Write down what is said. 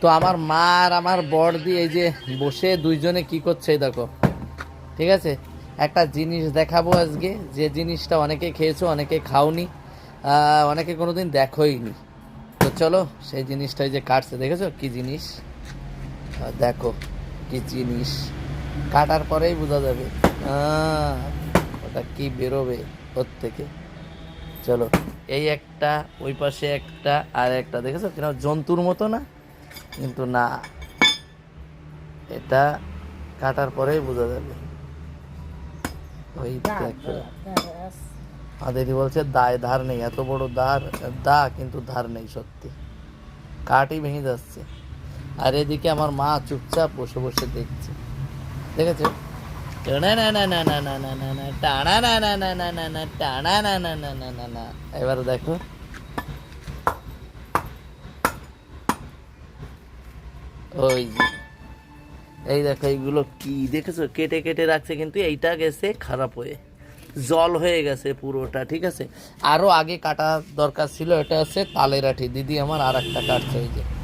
তো আমার মা আর আমার বর দিয়ে এই যে বসে দুইজনে কি করছে দেখো। ঠিক আছে? একটা জিনিস দেখাবো আজকে। যে জিনিসটা অনেকে খেয়েছো, অনেকে খাওনি অনেকে কোনোদিন দেখোইনি তো চলো, সেই জিনিসটা এই যে কাটছে। দেখেছ কি জিনিস? দেখো কি জিনিস। কাটার পরেই বোঝা যাবে। ওটা কি বেরোবে ওর থেকে চলো, এই একটা, ওই পাশে একটা, আর একটা। দেখেছ? কিনা, জন্তুর মতো না? কিন্তু না এটা কাটার পরেই বোঝা যাবে ওই দিদি বলছে দায় ধার নেই এত বড় ধার দা কিন্তু ধার নেই সত্যি কাঠই ভেঙে যাচ্ছে আর এদিকে আমার মা চুপচাপ বসে বসে দেখছে দেখেছ টানা না না না না না না না না টানা না না না না না না টানা না না না না না না এবার দেখো ওই এই দেখো, এইগুলো কি দেখেছ? কেটে কেটে রাখছে কিন্তু এইটা গেছে খারাপ হয়ে। জল হয়ে গেছে পুরোটা, ঠিক আছে? আরও আগে কাটা দরকার ছিল, এটা হচ্ছে তালের আঠি। দিদি আমার আর একটা কাটছে, এই যে।